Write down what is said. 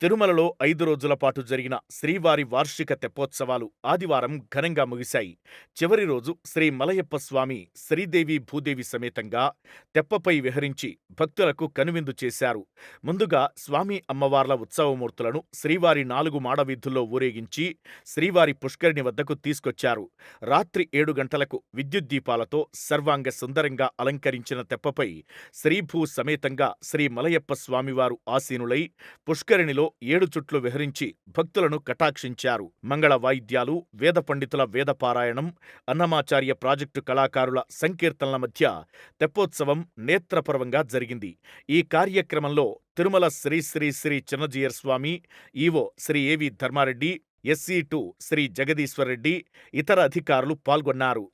తిరుమలలో ఐదు రోజుల పాటు జరిగిన శ్రీవారి వార్షిక తెప్పోత్సవాలు ఆదివారం ఘనంగా ముగిశాయి. చివరి రోజు శ్రీ మలయప్ప స్వామి శ్రీదేవి భూదేవి సమేతంగా తెప్పపై విహరించి భక్తులకు కనువిందు చేశారు. ముందుగా స్వామి అమ్మవార్ల ఉత్సవమూర్తులను శ్రీవారి నాలుగు మాడవీధుల్లో ఊరేగించి శ్రీవారి పుష్కరిణి వద్దకు తీసుకొచ్చారు. రాత్రి ఏడు గంటలకు విద్యుత్ దీపాలతో సర్వాంగ సుందరంగా అలంకరించిన తెప్పపై శ్రీభూ సమేతంగా శ్రీ మలయప్ప స్వామివారు ఆసీనులై పుష్కరిణిలో ఏడు చుట్లు విహరించి భక్తులను కటాక్షించారు. మంగళ వాయిద్యాలు వేద పండితుల వేదపారాయణం అన్నమాచార్య ప్రాజెక్టు కళాకారుల సంకీర్తనల మధ్య తెప్పోత్సవం నేత్రపర్వంగా జరిగింది. ఈ కార్యక్రమంలో Tirumala Shri Shri Shri Chinna Jeeyar Swami EO Shri A V Dharma Reddy SC two Shri Jagadishwar Reddy ఇతర అధికారులు పాల్గొన్నారు.